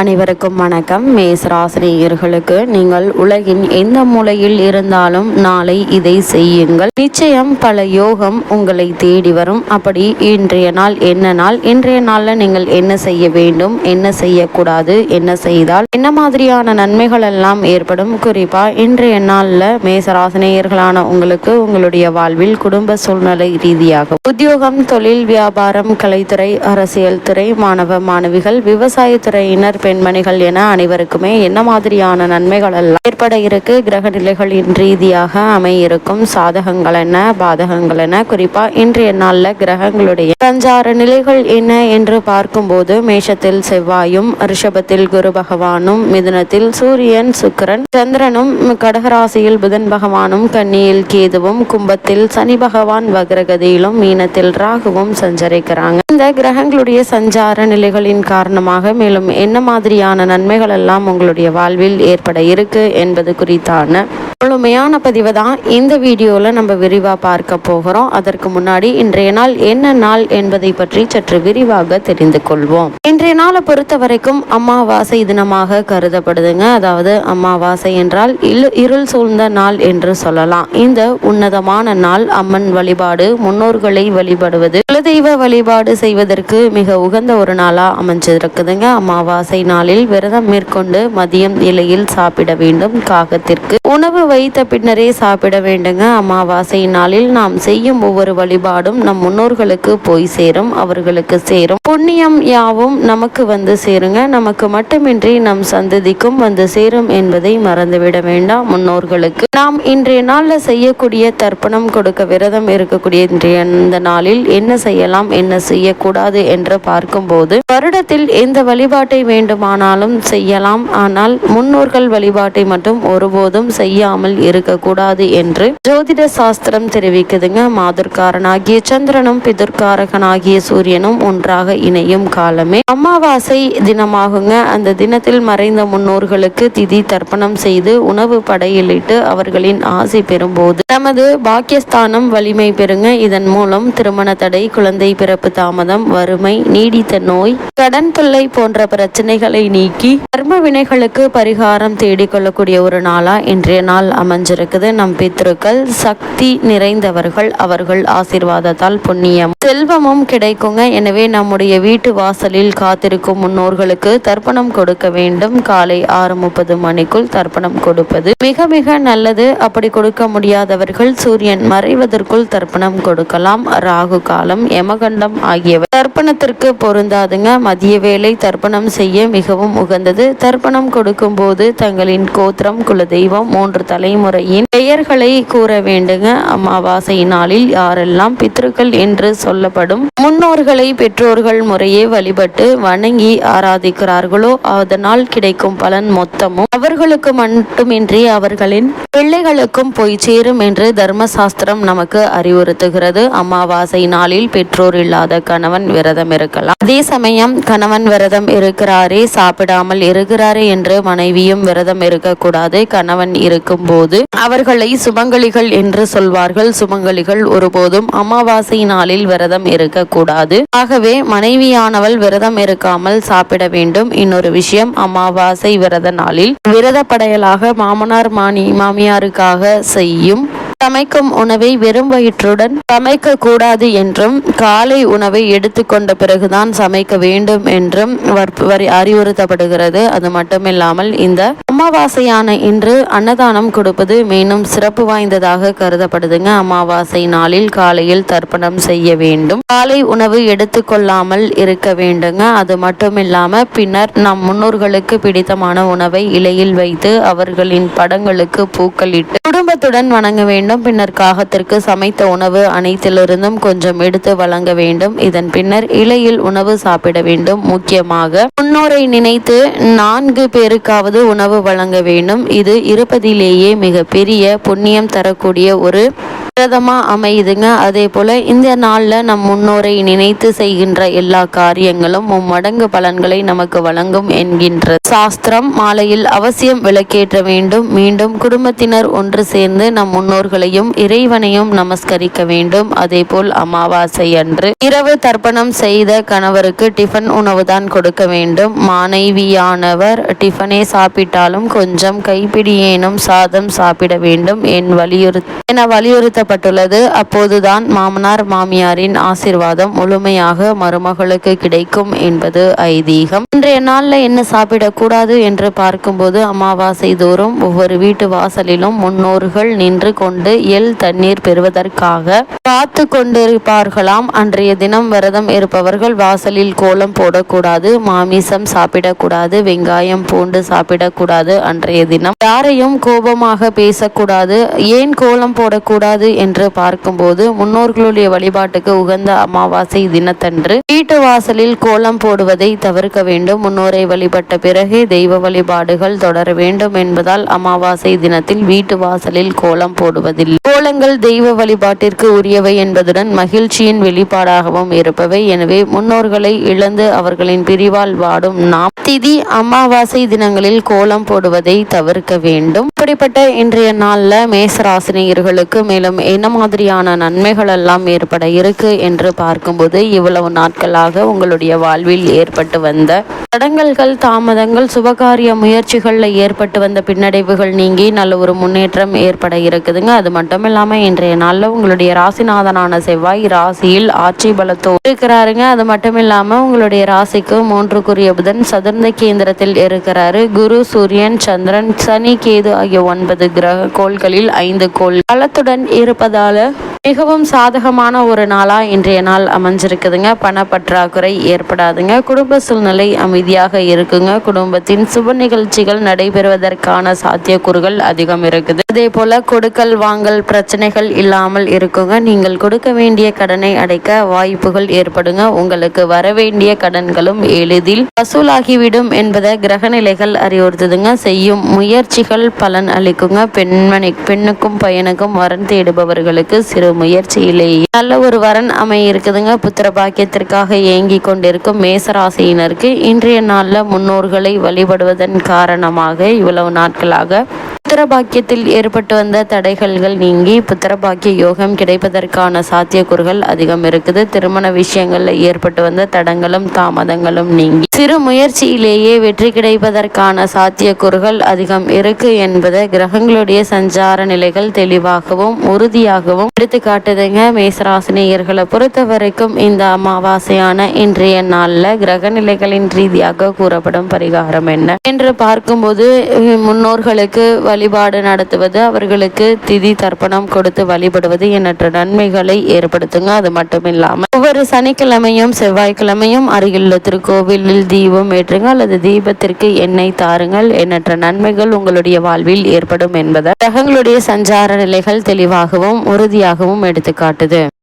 அனைவருக்கும் வணக்கம். மேசராசிரியர்களுக்கு நீங்கள் உலகின் எந்த மூலையில் இருந்தாலும் நாளை இதை செய்யுங்கள். நிச்சயம் பல யோகம் உங்களை தேடி வரும். அப்படி இன்றைய நாள் என்ன நாள்? இன்றைய நாளில் நீங்கள் என்ன செய்ய வேண்டும்? என்ன செய்யக்கூடாது? என்ன செய்தால்? என்ன மாதிரியான நன்மைகள் எல்லாம் ஏற்படும்? குறிப்பா இன்றைய நாளில் மேசராசினியர்களான உங்களுக்கு உங்களுடைய வாழ்வில் குடும்ப சூழ்நிலை ரீதியாக உத்தியோகம் தொழில் வியாபாரம் கலைத்துறை அரசியல் துறை மாணவ மாணவிகள் விவசாயத்துறையினர் பெண்மணிகள் என அனைவருக்குமே என்ன மாதிரியான நன்மைகள் எல்லாம் ஏற்பட இருக்கு? கிரக நிலைகளின் ரீதியாக அமையிருக்கும் சாதகங்கள் என்ன பாதகங்கள் என்ன? குறிப்பா இன்றைய நாள்ல கிரகங்களுடைய சஞ்சார நிலைகள் என்ன என்று பார்க்கும்போது மேஷத்தில் செவ்வாயும் ரிஷபத்தில் குரு பகவானும் மிதுனத்தில் சூரியன் சுக்கிரன் சந்திரனும் கடகராசியில் புதன் பகவானும் கன்னியில் கேதுவும் கும்பத்தில் சனி பகவான் வக்ரகதியிலும் மீனத்தில் ராகுவும் சஞ்சரிக்கிறாங்க. இந்த கிரகங்களுடைய சஞ்சார நிலைகளின் காரணமாக மேலும் என்ன மாதிரியான நன்மைகள் எல்லாம் உங்களுடைய வாழ்வில் ஏற்பட இருக்கு என்பது குறித்தான முழுமையான பதிவை தான் இந்த வீடியோவில் நம்ம விரிவாக பார்க்க போகிறோம். அதற்கு முன்னாடி இன்றைய நாள் என்ன நாள் என்பதை பற்றி சற்று விரிவாக தெரிந்து கொள்வோம். இன்றைய நாளை பொறுத்த வரைக்கும் அமாவாசை தினமாக கருதப்படுதுங்க. அதாவது அமாவாசை என்றால் இருள் சூழ்ந்த நாள் என்று சொல்லலாம். இந்த உன்னதமான நாள் அம்மன் வழிபாடு முன்னோர்களை வழிபடுவது குலதெய்வ வழிபாடு செய்வதற்கு மிக உகந்த ஒரு நாளா அமைஞ்சிருக்குதுங்க. அமாவாசை நாளில் விரதம் மேற்கொண்டு மதியம் இலையில் சாப்பிட வேண்டும். காகத்திற்கு உணவு வைத்த பின்னரே சாப்பிட வேண்டுங்க. அமாவாசை நாளில் நாம் செய்யும் ஒவ்வொரு வழிபாடும் நம் முன்னோர்களுக்கு போய் சேரும் அவர்களுக்கு சேரும். புண்ணியம் யாவும் நமக்கு வந்து சேருங்க. நமக்கு மட்டுமின்றி நம் சந்ததிக்கும் வந்து சேரும் என்பதை மறந்துவிட வேண்டாம் முன்னோர்களுக்கு. நாம் இன்றைய நாளில் செய்யக்கூடிய தர்ப்பணம் கொடுக்க விரதம் இருக்கக்கூடிய இன்றைய இந்த நாளில் என்ன செய்யலாம் என்ன செய்யக்கூடாது என்று பார்க்கும்போது வருடத்தில் எந்த வழிபாட்டை வேண்டுமானாலும் செய்யலாம். ஆனால் முன்னோர்கள் வழிபாட்டை மட்டும் ஒருபோதும் செய்யாமல் இல்லாமல் இருக்கக்கூடாது என்று ஜோதிட சாஸ்திரம் தெரிவிக்குதுங்க. மாதுர்காரனாகிய சந்திரனும் பிதுர்காரகனாகிய சூரியனும் ஒன்றாக இணையும் காலமே அமாவாசை தினமாகுங்க. அந்த தினத்தில் மறைந்த முன்னோர்களுக்கு திதி தர்ப்பணம் செய்து உணவு படையிலிட்டு அவர்களின் ஆசை பெறும்போது நமது பாக்கியஸ்தானம் வலிமை பெறுங்க. இதன் மூலம் திருமண தடை குழந்தை பிறப்பு தாமதம் வறுமை நீடித்த நோய் கடன் தொல்லை போன்ற பிரச்சனைகளை நீக்கி கர்ம வினைகளுக்கு பரிகாரம் தேடிக்கொள்ளக்கூடிய ஒரு நாளா இன்றைய நாள். அமைஞ்சிருக்குது. நம் பித்ருக்கள் சக்தி நிறைந்தவர்கள். அவர்கள் ஆசிர்வாதத்தால் புண்ணியம். செல்வமும் கிடைக்குங்க. எனவே நம்முடைய வீட்டு வாசலில் காத்திருக்கும் முன்னோர்களுக்கு தர்ப்பணம் கொடுக்க வேண்டும். காலை ஆறு முப்பது மணிக்குள் தர்ப்பணம் கொடுப்பது மிக மிக நல்லது. அப்படி கொடுக்க முடியாதவர்கள் சூரியன் மறைவதற்குள் தர்ப்பணம் கொடுக்கலாம். ராகு காலம் யமகண்டம் ஆகியவை தர்ப்பணத்திற்கு பொருந்தாதுங்க. மதிய வேலை தர்ப்பணம் செய்ய மிகவும் உகந்தது. தர்ப்பணம் கொடுக்கும் போது தங்களின் கோத்திரம் குலதெய்வம் மூன்று தலைமுறையின் பெயர்களை கூற வேண்டுங்க. அமாவாசை நாளில் யாரெல்லாம் பித்ருக்கள் என்று சொல்லப்படும் முன்னோர்களை பெற்றோர்கள் முறையே வழிபட்டு வணங்கி ஆராதிக்கிறார்களோ அதனால் கிடைக்கும் பலன் மொத்தமும் அவர்களுக்கு மட்டுமின்றி அவர்களின் பிள்ளைகளுக்கும் போய் சேரும் என்று தர்மசாஸ்திரம் நமக்கு அறிவுறுத்துகிறது. அமாவாசை நாளில் பெற்றோர் இல்லாத கணவன் விரதம் இருக்கலாம். அதே சமயம் கணவன் விரதம் இருக்கிறாரே சாப்பிடாமல் இருக்கிறாரே என்று மனைவியும் விரதம் இருக்கக்கூடாது. கணவன் இருக்கும் போது அவர்களை சுமங்கலிகள் என்று சொல்வார்கள். சுமங்கலிகள் ஒருபோதும் அமாவாசை நாளில் விரதம் இருக்கக்கூடாது. ஆகவே மனைவியானவள் விரதம் இருக்காமல் சாப்பிட வேண்டும். இன்னொரு விஷயம் அமாவாசை விரத நாளில் விரத படையலாக மாமனார் மாணி மாமியாருக்காக செய்யும் சமைக்கும் உணவை வெறும் வயிற்றுடன் சமைக்க கூடாது என்றும் காலை உணவை எடுத்துக்கொண்ட பிறகுதான் சமைக்க வேண்டும் என்றும் அறிவுறுத்தப்படுகிறது. அது மட்டுமில்லாமல் இந்த அமாவாசையான இன்று அன்னதானம் கொடுப்பது மீண்டும் சிறப்பு வாய்ந்ததாக கருதப்படுதுங்க. அமாவாசை நாளில் காலையில் தர்ப்பணம் செய்ய வேண்டும். காலை உணவு எடுத்துக்கொள்ளாமல் இருக்க வேண்டுங்க. அது மட்டுமில்லாம பின்னர் நம் முன்னோர்களுக்கு பிடித்தமான உணவை இலையில் வைத்து அவர்களின் படங்களுக்கு பூக்களிட்டு குடும்பத்துடன் வணங்க வேண்டும். பின்னர் காகத்திற்கு சமைத்த உணவு அனைத்திலிருந்தும் கொஞ்சம் எடுத்து வழங்க வேண்டும். இதன் பின்னர் இலையில் உணவு சாப்பிட வேண்டும். முக்கியமாக முன்னோரை நினைத்து நான்கு பேருக்காவது உணவு வழங்க வேண்டும். இது இருப்பதிலேயே மிக பெரிய புண்ணியம் தரக்கூடிய ஒரு விரதமா அமையுதுங்க. அதே போல இந்த நாள்ல நம் முன்னோரை நினைத்து செய்கின்ற எல்லா காரியங்களும் மும்மடங்கு பலன்களை நமக்கு வழங்கும் என்கின்ற சாஸ்திரம் மாலையில் அவசியம் விளக்கேற்ற வேண்டும். மீண்டும் குடும்பத்தினர் ஒன்று சேர்ந்து நம் முன்னோர்களையும் இறைவனையும் நமஸ்கரிக்க வேண்டும். அதே போல் அமாவாசை அன்று இரவு தர்ப்பணம் செய்த கணவருக்கு டிஃபன் உணவுதான் கொடுக்க வேண்டும். மாணவியானவர் டிஃபனே சாப்பிட்டாலும் கொஞ்சம் கைப்பிடியேனும் சாதம் சாப்பிட வேண்டும். என் வலியுறுத்த என வலியுறுத்தப்பட்டுள்ளது அப்போதுதான் மாமனார் மாமியாரின் ஆசிர்வாதம் முழுமையாக மருமகளுக்கு கிடைக்கும் என்பது ஐதீகம். இன்றைய நாளில் என்ன சாப்பிடக்கூடாது என்று பார்க்கும்போது அமாவாசை தோறும் ஒவ்வொரு வீட்டு வாசலிலும் முன்னோர்கள் நின்று கொண்டு எல் தண்ணீர் பெறுவதற்காக காத்து கொண்டிருப்பார்களாம். அன்றைய தினம் விரதம் இருப்பவர்கள் வாசலில் கோலம் போடக்கூடாது மாமிசம் சாப்பிடக்கூடாது வெங்காயம் பூண்டு சாப்பிடக்கூடாது அன்றைய தினம். யாரையும் கோபமாக பேசக்கூடாது. ஏன் கோலம் போடக்கூடாது என்று பார்க்கும்போது முன்னோர்களுடைய வழிபாட்டுக்கு உகந்த அமாவாசை தினத்தன்று வீட்டு வாசலில் கோலம் போடுவதை தவிர்க்க வேண்டும். முன்னோரை வழிபட்ட பிறகு தெய்வ வழிபாடுகள் தொடர வேண்டும் என்பதால் அமாவாசை தினத்தில் வீட்டு வாசலில் கோலம் போடுவதில்லை. கோலங்கள் தெய்வ வழிபாட்டிற்கு உரியவை என்பதுடன் மகிழ்ச்சியின் வெளிப்பாடாகவும் இருப்பவை. எனவே முன்னோர்களை இழந்து அவர்களின் பிரிவால் வாடும் நாம் திதி அமாவாசை தினங்களில் கோலம் போடுவதை தவிர்க்க வேண்டும். இப்படிப்பட்ட இன்றைய நாளில் மேசராசினியர்களுக்கு மேலும் என்ன மாதிரியான நன்மைகள் எல்லாம் ஏற்பட இருக்கு என்று பார்க்கும்போது இவ்வளவு நாட்களாக உங்களுடைய வாழ்வில் ஏற்பட்டு வந்த தடங்கல்கள் தாமதங்கள் சுபகாரிய முயற்சிகளில் ஏற்பட்டு வந்த பின்னடைவுகள் நீங்கி நல்ல ஒரு முன்னேற்றம் ஏற்பட இருக்குதுங்க. அது மட்டும் இல்லாமல் இன்றைய நாளில் உங்களுடைய ராசிநாதனான செவ்வாய் ராசியில் ஆட்சி பலத்தோ இருக்கிறாருங்க. அது மட்டும் இல்லாமல் உங்களுடைய ராசிக்கு மூன்றுக்குரிய புதன் சதுர்ந்த கேந்திரத்தில் இருக்கிறாரு. குரு சூரியன் சந்திரன் சனி கேது ஆகிய ஒன்பது கிரக கோள்களில் ஐந்து கோள் பலத்துடன் దృపథాల மிகவும் சாதகமான ஒரு நாளாக இன்றைய நாள் அமைஞ்சிருக்குதுங்க. பணப்பற்றாக்குறை ஏற்படாதுங்க. குடும்ப சூழ்நிலை அமைதியாக இருக்குங்க. குடும்பத்தின் சுப நிகழ்ச்சிகள் நடைபெறுவதற்கான சாத்தியக்கூறுகள் அதிகம் இருக்குது. அதே போல கொடுக்கல் வாங்கல் பிரச்சனைகள் இல்லாமல் இருக்குங்க. நீங்கள் கொடுக்க வேண்டிய கடனை அடைக்க வாய்ப்புகள் ஏற்படுங்க. உங்களுக்கு வர வேண்டிய கடன்களும் எளிதில் வசூலாகிவிடும் என்பதை கிரகநிலைகள் அறிவுறுத்துதுங்க. செய்யும் முயற்சிகள் பலன் அளிக்குங்க. பெண்மணி பெண்ணுக்கும் பையனுக்கும் வரன் தேடுபவர்களுக்கு சிறு முயற்சியிலேயே நல்ல ஒரு வரன் அமைய இருக்குதுங்க. புத்திர பாக்கியத்திற்காக ஏங்கி கொண்டிருக்கும் மேசராசியினருக்கு இன்றைய நாளில் முன்னோர்களை வழிபடுவதன் காரணமாக இவ்வளவு நாட்களாக புத்திரபாக்கியத்தில் ஏற்பட்டு வந்த தடைகள்கள் நீங்கி புத்திரபாக்கிய யோகம் கிடைப்பதற்கான சாத்தியக்கூறுகள் அதிகம் இருக்குது. திருமண விஷயங்களில் ஏற்பட்டு வந்த தடங்களும் தாமதங்களும் நீங்கி சிறு முயற்சியிலேயே வெற்றி கிடைப்பதற்கான சாத்தியக்கூறுகள் அதிகம் இருக்கு என்பதை கிரகங்களுடைய சஞ்சார நிலைகள் தெளிவாகவும் உறுதியாகவும் எடுத்து காட்டுதுங்க. மேசராசினியர்களை பொறுத்த வரைக்கும் இந்த அமாவாசையான இன்றைய நாளில் கிரக நிலைகளின் ரீதியாக கூறப்படும் பரிகாரம் என்ன? என்று பார்க்கும்போது முன்னோர்களுக்கு வழிபாடு நடத்துவது அவர்களுக்கு திதி தர்ப்பணம் கொடுத்து வழிபடுவது எண்ணற்ற நன்மைகளை ஏற்படுத்துங்க. அது மட்டும் இல்லாமல் ஒவ்வொரு சனிக்கிழமையும் செவ்வாய்க்கிழமையும் அருகிலுள்ள திருக்கோவிலில் தீபம் ஏற்றுங்க. அல்லது தீபத்திற்கு எண்ணெய் தாருங்கள். எண்ணற்ற நன்மைகள் உங்களுடைய வாழ்வில் ஏற்படும் என்பதை கிரகங்களுடைய சஞ்சார நிலைகள் தெளிவாகவும் உறுதியாகவும் எடுத்துக்காட்டுது.